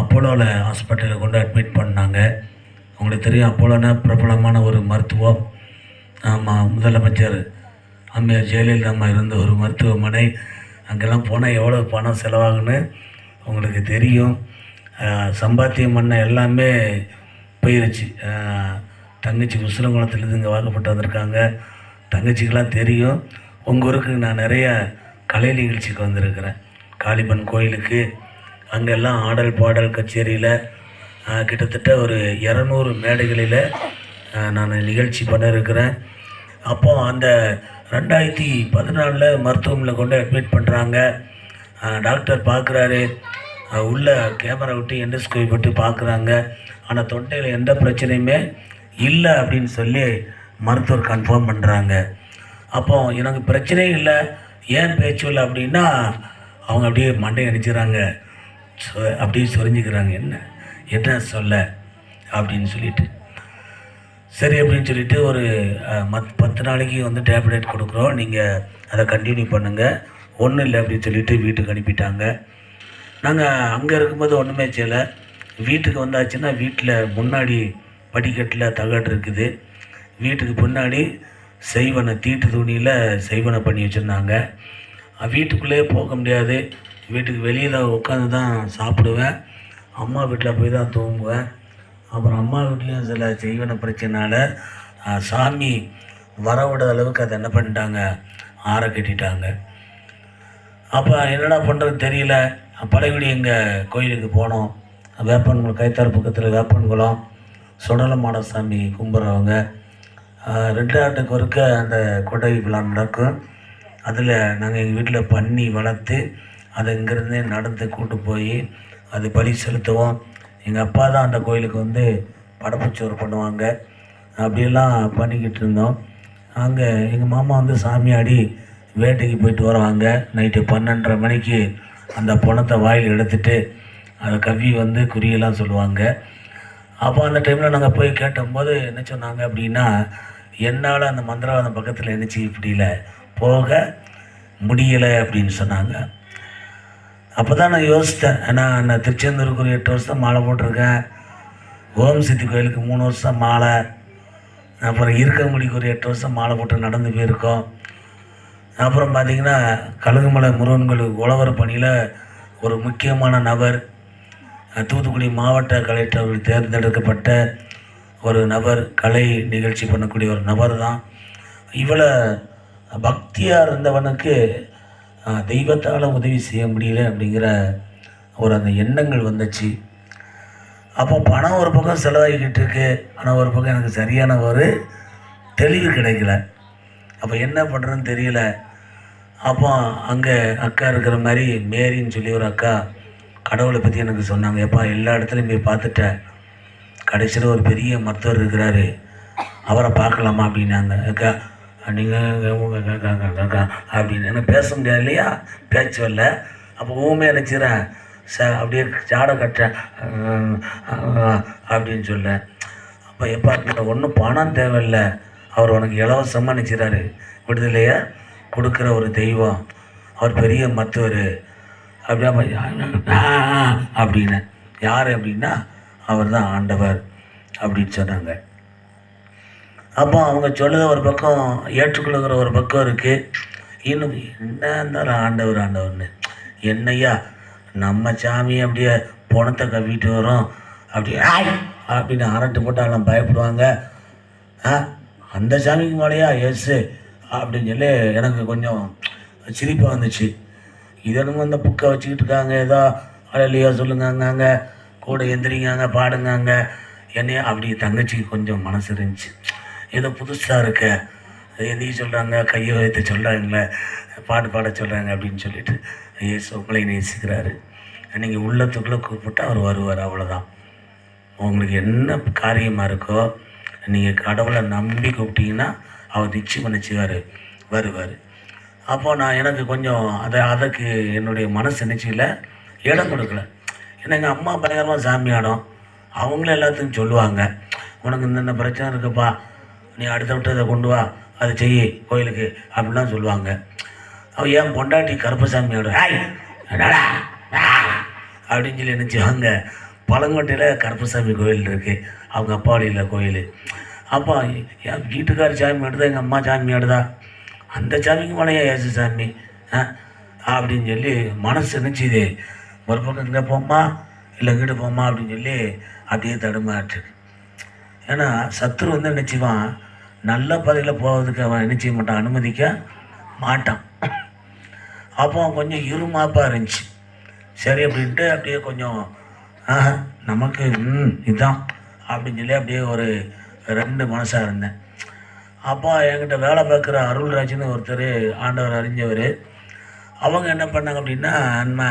அப்போலோவில் ஹாஸ்பிட்டலில் கொண்டு அட்மிட் பண்ணாங்க. உங்களுக்கு தெரியும் அப்போலோனா பிரபலமான ஒரு மருத்துவம். ஆமாம் முதலமைச்சர் அம்மையார் ஜெயலலிதா அம்மா இருந்த ஒரு மருத்துவமனை. அங்கெல்லாம் போனால் எவ்வளோ பணம் செலவாகுன்னு உங்களுக்கு தெரியும். சம்பாத்தியம் பண்ண எல்லாமே போயிருச்சு. தங்கச்சி உசிலங்குளத்துலேருந்து இங்கே வாக்கப்பட்டு வந்திருக்காங்க. தங்கச்சிக்கெல்லாம் தெரியும். உங்கள் ஊருக்கு நான் நிறைய கலை நிகழ்ச்சிக்கு வந்திருக்கிறேன். காளிப்பன் கோயிலுக்கு அங்கெல்லாம் ஆடல் பாடல் கச்சேரியில் கிட்டத்தட்ட ஒரு இரநூறு மேடைகளில் நான் நிகழ்ச்சி பண்ண இருக்கிறேன் அப்போ அந்த ரெண்டாயிரத்தி பதினாலில் மருத்துவமனையில் கொண்டு அட்மிட் பண்ணுறாங்க டாக்டர் பார்க்குறாரு உள்ள கேமரா விட்டு எண்டோஸ்கோபி விட்டு பார்க்குறாங்க ஆனால் தொண்டையில் எந்த பிரச்சனையுமே இல்லை அப்படின்னு சொல்லி மருத்துவர் கன்ஃபார்ம் பண்ணுறாங்க அப்போ எனக்கு பிரச்சனையே இல்லை. ஏன் பேச்சு இல்லை அப்படின்னா அவங்க அப்படியே மண்டை அடிச்சுறாங்க. அப்படியே சொரிஞ்சுக்கிறாங்க. என்ன? என்ன சொல்ல? அப்படின்னு சொல்லிட்டு. சரி அப்படின்னு சொல்லிட்டு ஒரு மத் பத்து நாளைக்கு வந்து டேப்லெட் கொடுக்குறோம். நீங்கள் அதை கண்டினியூ பண்ணுங்கள் ஒன்றும் இல்லை அப்படின்னு சொல்லிட்டு வீட்டுக்கு அனுப்பிட்டாங்க. நாங்கள் அங்கே இருக்கும்போது ஒன்றுமே செய்யலை. வீட்டுக்கு வந்தாச்சுன்னா வீட்டில் முன்னாடி படிக்கட்டில் தகடு இருக்குது. வீட்டுக்கு பின்னாடி செய்வனை தீட்டு துணியில் செய்வனை பண்ணி வச்சுருந்தாங்க. வீட்டுக்குள்ளேயே போக முடியாது. வீட்டுக்கு வெளியில் உட்காந்து தான் சாப்பிடுவேன். அம்மா வீட்டில் போய் தான் தூங்குவேன். அப்புறம் அம்மா வீட்லேயும் சில செய்வன பிரச்சனைனால சாமி வரவிட அளவுக்கு அதை என்ன பண்ணிட்டாங்க? ஆற கட்டிட்டாங்க. அப்போ என்னடா பண்ணுறது தெரியல. பழையபடி எங்கள் கோயிலுக்கு போனோம். வேப்பன்குளம் கைத்தார் பக்கத்தில் வேப்பன்குளம் சுடலமான சாமி கும்பிட்றவங்க. ரெண்டு ஆண்டுக்கு ஒருக்க அந்த கொடை விழா நடக்கும். அதில் நாங்கள் எங்கள் வீட்டில் பண்ணி வளர்த்து அதை இங்கேருந்தே நடந்து கூட்டு போய் அது பலி செலுத்துவோம். எங்கள் அப்பா தான் அந்த கோயிலுக்கு வந்து படப்புச்சோறு பண்ணுவாங்க. அப்படியெல்லாம் பண்ணிக்கிட்டு இருந்தோம். அங்கே எங்கள் மாமா வந்து சாமியாடி வேட்டைக்கு போயிட்டு வருவாங்க. நைட்டு பன்னெண்டரை மணிக்கு அந்த பணத்தை வாயில் எடுத்துட்டு அதை கவி வந்து குறியெல்லாம் சொல்லுவாங்க. அப்போ அந்த டைமில் நாங்கள் போய் கேட்டபோது என்ன சொன்னாங்க அப்படின்னா என்னால் அந்த மந்திரவாதம் பக்கத்தில் நினச்சி இப்படியில போக முடியலை அப்படின்னு சொன்னாங்க. அப்போ தான் நான் யோசித்தேன். நான் நான் திருச்செந்தூருக்கு ஒரு எட்டு வருஷம் மாலை போட்டிருக்கேன். ஓம் சித்தி கோயிலுக்கு மூணு வருஷம் மாலை. அப்புறம் இருக்கங்குடிக்கு ஒரு எட்டு வருஷம் மாலை போட்டு நடந்து போயிருக்கோம். அப்புறம் பார்த்திங்கன்னா கழுகுமலை முருகன் கோயில் உழவர் பணியில் ஒரு முக்கியமான நபர் தூத்துக்குடி மாவட்ட கலெக்டர்கள் தேர்ந்தெடுக்கப்பட்ட ஒரு நபர் கலை நிகழ்ச்சி பண்ணக்கூடிய ஒரு நபர் தான் இவ்வளோ பக்தியாக இருந்தவனுக்கு தெய்வத்தால் உதவி செய்ய முடியல அப்படிங்கிற ஒரு அந்த எண்ணங்கள் வந்துச்சு. அப்போ பணம் ஒரு பக்கம் செலவாகிக்கிட்டு இருக்கு. ஆனால் ஒரு பக்கம் எனக்கு சரியான ஒரு தெளிவு கிடைக்கல. அப்போ என்ன பண்ணுறதுன்னு தெரியல. அப்போ அங்கே அக்கா இருக்கிற மாதிரி மேரின்னு சொல்லி ஒரு அக்கா கடவுளை பற்றி எனக்கு சொன்னாங்க. எப்பா எல்லா இடத்துலையும் போய் பார்த்துட்டேன். கடைசியில் ஒரு பெரிய மருத்துவர் இருக்கிறாரு. அவரை பார்க்கலாமா அப்படின்னாங்க. அக்கா நீங்கள் அப்படின்னு. எனக்கு பேச முடியாது இல்லையா? பேச்சு வரல. அப்போ ஊமே நினச்சிக்கிறேன் ச அப்படியே ஜாடை கட்டுறேன் அப்படின்னு சொல்ல. அப்போ எப்போ ஒன்றும் பணம் தேவையில்லை. அவர் உனக்கு இலவசமாக நினச்சிறாரு விடுதலையை கொடுக்குற ஒரு தெய்வம். அவர் பெரிய மருத்துவர். அப்படியா அப்படின்னு. யார் அப்படின்னா அவர் தான் ஆண்டவர் அப்படின்னு சொன்னாங்க. அப்போ அவங்க சொல்லுத ஒரு பக்கம் ஏற்றுக்கொள்ளுகிற ஒரு பக்கம் இருக்குது இன்னும் என்ன இருந்தாலும் ஆண்டவர் ஆண்டவர்னு. என்னய்யா நம்ம சாமி அப்படியே பணத்தை கவிட்டு வரும். அப்படியே அப்படின்னு அரட்டு போட்டு எல்லாம் பயப்படுவாங்க. ஆ அந்த சாமிக்கு மேலேயா எஸ்ஸு அப்படின்னு சொல்லி எனக்கு கொஞ்சம் சிரிப்பாக வந்துச்சு. இதனும் அந்த புக்கை வச்சுக்கிட்டு இருக்காங்க. ஏதோ அழலியா சொல்லுங்காங்க கூட எந்திரிங்காங்க பாடுங்காங்க. என்னையா அப்படி தங்கச்சிக்கு கொஞ்சம் மனசு இருந்துச்சு. ஏதோ புதுசாக இருக்க. நீ சொல்கிறாங்க கையை வைத்து சொல்கிறாங்களே பாட்டு பாட சொல்கிறாங்க அப்படின்னு சொல்லிட்டு இயேசு உங்களை நேசிக்கிறாரு. நீங்கள் உள்ளத்துக்குள்ளே கூப்பிட்டு அவர் வருவார் அவ்வளோதான் உங்களுக்கு என்ன காரியமாக இருக்கோ நீங்கள் கடவுளை நம்பி கூப்பிட்டீங்கன்னா அவர் நிச்சயம் நினச்சிவார் வருவார். அப்போது நான் எனக்கு கொஞ்சம் அதை அதற்கு என்னுடைய மனசு நிச்சயில் இடம் கொடுக்கல. ஏன்னா எங்கள் அம்மா பயங்கரமாக சாமி ஆடும். அவங்களும் எல்லாத்துக்கும் சொல்லுவாங்க உனக்கு இந்தந்த பிரச்சனை இருக்குப்பா நீ அடுத்த விட்டு அதை கொண்டு வா அதை செய் கோயிலுக்கு அப்படிலாம் சொல்லுவாங்க. அவள் ஏன் பொண்டாட்டி கருப்பசாமியோட? என்னடா? அப்படின்னு சொல்லி நினச்சிவாங்க. பழங்கோட்டையில் கருப்பசாமி கோயில் இருக்குது அவங்க அப்பா கோயில். அப்பா என் வீட்டுக்கார சாமி ஆடுதா எங்கள் அம்மா சாமி ஆடுதா அந்த சாமிக்கு மலையா ஏசு சாமி? ஆ? அப்படின்னு சொல்லி மனசு நினச்சிது. ஒரு பக்கம் இங்கே போம்மா இல்லை இங்கிட்டு போம்மா அப்படின்னு சொல்லி அப்படியே தடுமாற்றுக்கு ஏன்னா சத்துரு வந்து நினச்சிவான் நல்ல பாதையில் போகிறதுக்கு அவன் என்ன செய்ய மாட்டான்? அனுமதிக்க மாட்டான். அப்போ அவன் கொஞ்சம் இருமாப்பாக இருந்துச்சு. சரி அப்படின்ட்டு அப்படியே கொஞ்சம் நமக்கு ம் இதுதான் அப்படின்னு சொல்லி அப்படியே ஒரு ரெண்டு மனசாக இருந்தேன். அப்போ என்கிட்ட வேலை பார்க்குற அருள்ராஜ்னு ஒருத்தர் ஆண்டவர் அறிஞ்சவர். அவங்க என்ன பண்ணாங்க அப்படின்னா நம்ம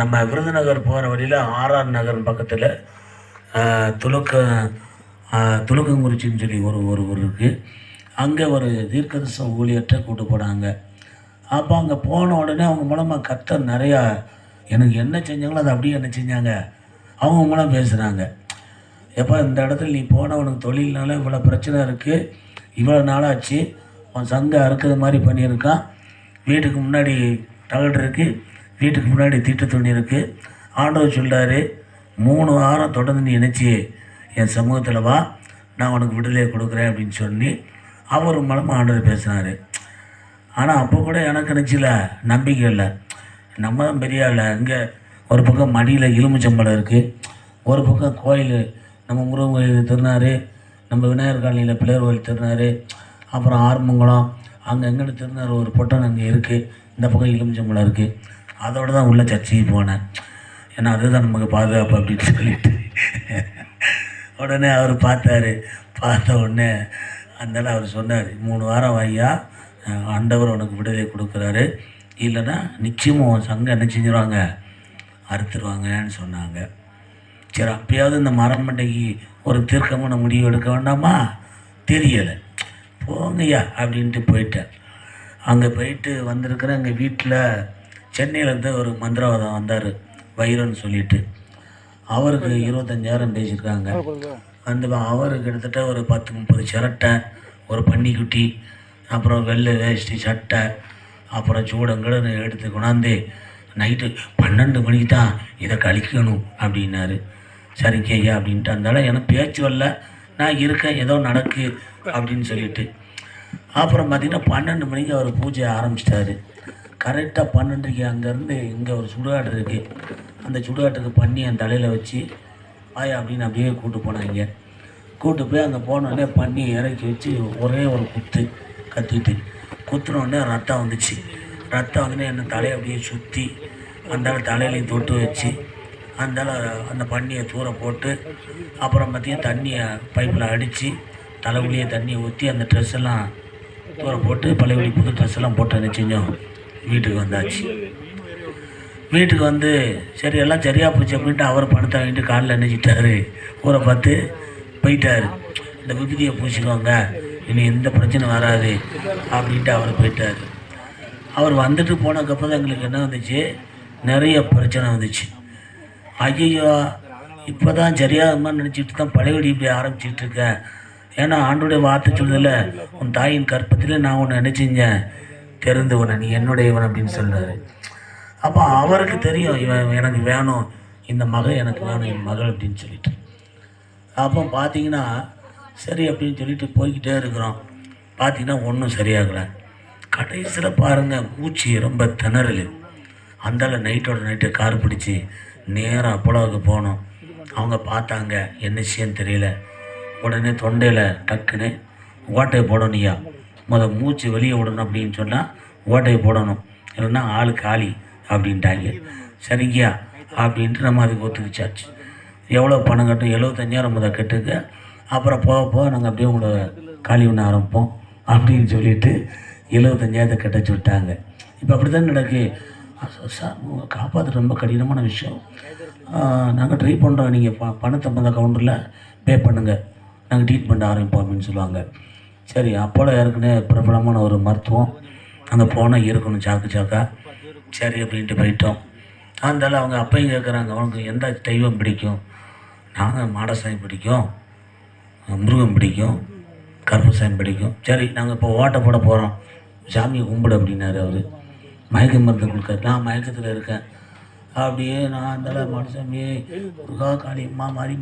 நம்ம விருதுநகர் போகிற வழியில் ஆர்ஆர் நகர் பக்கத்தில் துலக்க துலக்கங்குறிச்சின்னு துலுக்கங்குறிச்சின்னு சொல்லி ஒரு ஒரு ஊர் இருக்குது அங்கே ஒரு தீர்க்கதரிசன ஊழியர்கிட்ட கூட்டு போனாங்க. அப்போ அங்கே போன உடனே அவங்க மூலமாக கத்த நிறையா எனக்கு என்ன செஞ்சாங்களோ அதை அப்படியே என்ன செஞ்சாங்க. அவங்க மூலம் பேசுகிறாங்க எப்போ இந்த இடத்துல நீ போனவனுக்கு தொழில்னால இவ்வளோ பிரச்சனை இருக்குது இவ்வளோ நாளாச்சு. உன் சங்கம் அறுக்கிறது மாதிரி பண்ணியிருக்கான். வீட்டுக்கு முன்னாடி தகடு இருக்குது வீட்டுக்கு முன்னாடி தீட்டு துணி இருக்குது ஆண்டவர் சொல்கிறாரு மூணு வாரம் தொடர்ந்து நீ நினச்சி என் சமூகத்தில் வா நான் உனக்கு விடுதலையை கொடுக்குறேன் அப்படின்னு சொல்லி அவர் மூலமாக ஆண்டவர் பேசினார். ஆனால் அப்போ கூட எனக்கு நினச்சில நம்பிக்கை இல்லை. நம்ம தான் பெரிய இல்லை இங்கே ஒரு பக்கம் மடியில் எலுமிச்சம்பழம் இருக்குது ஒரு பக்கம் கோயில். நம்ம முருகன் கோயில் திருநாறு நம்ம விநாயகர் காலனியில் பிள்ளையர் கோயில் திருநாறு அப்புறம் ஆறுமங்கலம் அங்கே எங்கன்னு திருநாறு ஒரு பொட்டன் அங்கே இருக்குது இந்த பக்கம் எலுமிச்சம்பழம் இருக்குது அதோடு தான் உள்ள சர்ச்சைக்கு போனேன். ஏன்னா அதுதான் நமக்கு பாதுகாப்பு அப்படின்னு சொல்லிட்டு. உடனே அவர் பார்த்தாரு. பார்த்த உடனே அதனால அவர் சொன்னார் மூணு வாரம் ஐயா ஆண்டவர் உனக்கு விடுதலை கொடுக்குறாரு. இல்லைன்னா நிச்சயமும் உன் சங்கம் என்ன செஞ்சிருவாங்க? அறுத்துருவாங்கன்னு சொன்னாங்க. சரி அப்பயாவது இந்த மரமண்டைக்கு ஒரு தீர்க்கமான முடிவு எடுக்க வேண்டாமா? தெரியலை. போங்கய்யா அப்படின்ட்டு போயிட்டேன் அங்கே போயிட்டு வந்திருக்கிற எங்கள் வீட்டில் சென்னையிலேருந்து ஒரு மந்திரவாதம் வந்தார். வைரன்னு சொல்லிட்டு. அவருக்கு இருபத்தஞ்சாயிரம் பேசியிருக்காங்க. அந்த அவருக்கு கிட்டத்தட்ட ஒரு பத்து முப்பது சிரட்டை ஒரு பன்னிக்குட்டி அப்புறம் வெள்ளை வேஷ்டி சட்டை அப்புறம் சூடங்களும் எடுத்து கொண்டாந்து நைட்டு பன்னெண்டு மணிக்கு தான் இதை கழிக்கணும் அப்படின்னாரு. சரி கேயா அப்படின்ட்டு. இருந்தால எனக்கு பேச்சு வரல. நான் இருக்கேன் ஏதோ நடக்கு அப்படின்னு சொல்லிட்டு. அப்புறம் பார்த்திங்கன்னா பன்னெண்டு மணிக்கு அவர் பூஜை ஆரம்பிச்சிட்டாரு. கரெக்டாக பன்னெண்டுக்கு அங்கேருந்து இங்கே ஒரு சுடுகாடு இருக்குது அந்த சுடுகாட்டுக்கு பண்ணி என் தலையில் வச்சு ஆயா அப்படின்னு அப்படியே கூட்டு போனாங்க. கூட்டு போய் அங்கே போனோடனே பண்ணி இறக்கி வச்சு ஒரே ஒரு குத்து கத்திட்டு. குத்துனோடனே ரத்தம் வந்துச்சு. ரத்தம் வந்து என்ன தலையை அப்படியே சுற்றி அந்தால தலையிலையும் தொட்டு வச்சு அந்த அந்த பண்ணியை தூர போட்டு அப்புறம் பார்த்தீங்கன்னா தண்ணியை பைப்பில் அடித்து தலைவலியே தண்ணியை ஊற்றி அந்த ட்ரெஸ் எல்லாம் தூர போட்டு பழைய புது ட்ரெஸ் எல்லாம் போட்டு என்ன செஞ்சோம் வீட்டுக்கு வந்தாச்சு. வீட்டுக்கு வந்து சரி எல்லாம் சரியாக போச்சு அப்படின்ட்டு அவர் பணத்தை வாங்கிட்டு காலில் நினைச்சிட்டாரு ஊரை பார்த்து போயிட்டார். இந்த விபதியை பூச்சிக்கோங்க இனி எந்த பிரச்சனை வராது அப்படின்ட்டு அவர் போயிட்டார். அவர் வந்துட்டு போனதுக்கப்புறம் தான் எங்களுக்கு என்ன வந்துச்சு? நிறைய பிரச்சனை வந்துச்சு. ஐயோ இப்போ தான் சரியாகுமா நினச்சிட்டு தான் பழையபடி இப்படி ஆரம்பிச்சிட்டு இருக்கேன். ஏன்னா ஆண்டுடைய வார்த்தை சொல்லுதில்ல உன் தாயின் கற்பத்தில் நான் உன்னை நினச்சிஞ்சேன் தெரிந்து நீ என்னுடையவன் அப்படின்னு சொல்கிறாரு அப்போ அவருக்கு தெரியும் இவன் எனக்கு வேணும். இந்த மகள் எனக்கு வேணும் என் மகள் அப்படின்னு சொல்லிட்டு. அப்போ பார்த்தீங்கன்னா சரி அப்படின்னு சொல்லிட்டு போய்கிட்டே இருக்கிறோம். பார்த்தீங்கன்னா ஒன்றும் சரியாகலை. கடைசியில் பாருங்கள் மூச்சு ரொம்ப திணறல். அந்தால நைட்டோட நைட்டு கார் பிடிச்சி நேராக அப்போலோவுக்கு போனோம். அவங்க பார்த்தாங்க என்ன விஷயம் தெரியல. உடனே தொண்டையில் டக்குன்னு ஓட்டையை போடணும் நீயா? முத மூச்சு வெளியே விடணும் அப்படின்னு சொன்னால் ஓட்டையை போடணும். இல்லைன்னா ஆள் காலி அப்படின்ட்டாங்க. சரிங்கயா அப்படின்ட்டு நம்ம அதுக்கு ஒத்துக்கிச்சாச்சு. எவ்வளோ பணம் கட்டும்? எழுபத்தஞ்சாயிரம் முத கட்டுங்க. அப்புறம் போக போக நாங்கள் அப்படியே உங்களை காலி பண்ண ஆரம்பிப்போம் அப்படின்னு சொல்லிட்டு எழுபத்தஞ்சாயிரத்தை கட்ட விட்டாங்க இப்போ அப்படி தான் நடக்கு சார் காப்பாற்ற ரொம்ப கடினமான விஷயம். நாங்கள் ட்ரை பண்ணுறோம் நீங்கள் ப பணத்தை முத கவுண்டரில் பே பண்ணுங்கள் நாங்கள் ட்ரீட்மெண்ட் ஆரம்பிப்போம் அப்படின்னு சொல்லுவாங்க. சரி அப்போல ஏற்கனவே பிரபலமான ஒரு மருத்துவம் அந்த போனால் இருக்கணும் சாக்கு சாக்கா. சரி அப்படின்ட்டு போயிட்டோம். அதனால அவங்க அப்பையும் கேட்குறாங்க அவனுக்கு எந்த தெய்வம் பிடிக்கும்? நாங்கள் மாடசாமி பிடிக்கும் முருகன் பிடிக்கும் கருப்பசாமி பிடிக்கும். சரி நாங்கள் இப்போ ஓட்டை போட போகிறோம் சாமியை கும்பிடு அப்படின்னாரு அவர். மயக்க மருந்து கொடுக்க நான் மயக்கத்தில் இருக்கேன். அப்படியே நான் அந்தளவு மாடசாமி முருகா காளியம்மா மாதிரி